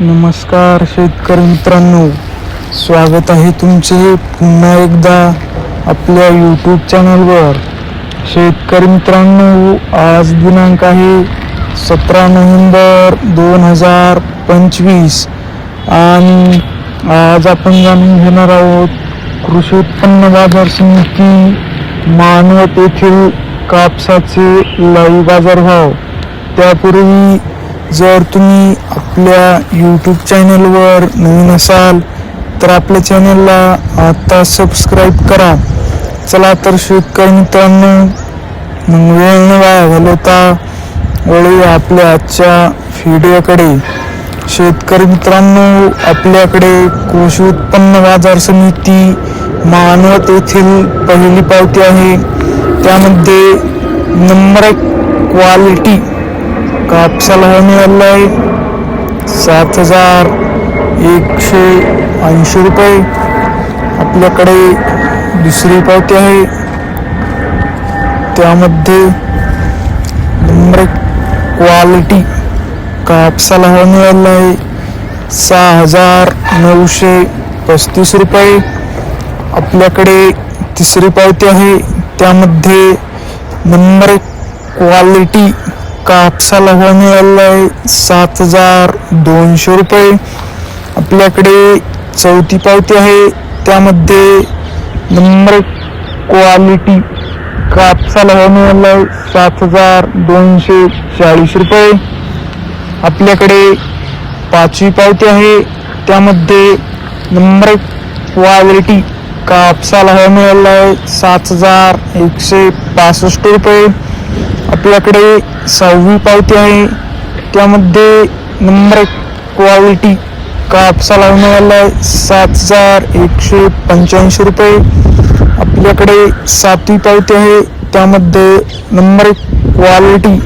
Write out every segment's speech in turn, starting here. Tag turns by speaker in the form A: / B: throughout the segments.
A: नमस्कार शेतकरी मित्रांनो. स्वागत आहे तुमचे पुन्हा एकदा आपल्या यूट्यूब चॅनलवर शेतकरी मित्रांनो आज दिनांक आहे सतरा नोव्हेंबर दोन हजार पंचवीस आणि आज आपण जाणून घेणार आहोत कृषी उत्पन्न बाजार समिती मानवत येथील कापसाचे लाईव्ह बाजारभाव त्यापूर्वी जर तुम्ही आपल्या यूट्यूब चॅनलवर नवीन असाल तर आपल्या चॅनलला आत्ता सबस्क्राईब करा. चला तर शेतकरी मित्रांनो मग वेळ न वाया घालवता वळूया आपल्या आजच्या व्हिडिओकडे शेतकरी मित्रांनो आपल्याकडे कृषी उत्पन्न बाजार समिती मानवत येथील पहिली पावती आहे. त्यामध्ये नंबर एक क्वालिटी कापसाला हमी मिळालेला आहे. सात हजार एकशे ऐंशी रुपये. आपल्याकडे दुसरी पावती आहे. त्यामध्ये नंबर एक क्वालिटी कापसाला हवा मिळालेला आहे. सहा हजार नऊशे पस्तीस रुपये. आपल्याकडे तिसरी पावती आहे. त्यामध्ये नंबर एक क्वालिटी कापसाला हवा मिळाला आहे सात हजार दोनशे रुपये. आपल्याकडे चौथी पावती आहे. त्यामध्ये नंबर क्वालिटी कापसाला हवा मिळाला आहे सात हजार दोनशे चाळीस रुपये. आपल्याकडे पाचवी पावती आहे. त्यामध्ये नंबर क्वालिटी कापसाला हवा मिळाला आहे सात हजार एकशे पासष्ट रुपये. आपल्याकडे सहावी पावती आहे. त्यामध्ये नंबर एक क्वालिटी कापसा हवा मिळालेला आहे सात हजार एकशे पंच्याऐंशी रुपये. आपल्याकडे सातवी पावती आहे. त्यामध्ये नंबर एक क्वालिटी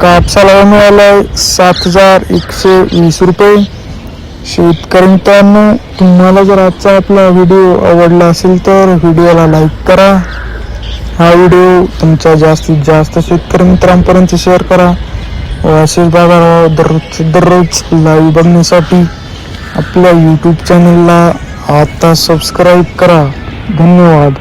A: कापसा हवा मिळाला आहे सात हजार एकशे वीस रुपये. शेतकरी मित्रांनो तुम्हाला जर आजचा आपला व्हिडिओ आवडला असेल तर व्हिडिओला लाईक करा. हा व्हिडिओ तुमच्या जास्तीत जास्त शेतकरी मित्रांपर्यंत शेअर करा. व असेच बघा दररोज दररोज लाईव्ह बघण्यासाठी आपल्या यूट्यूब चॅनलला आता सबस्क्राईब करा. धन्यवाद.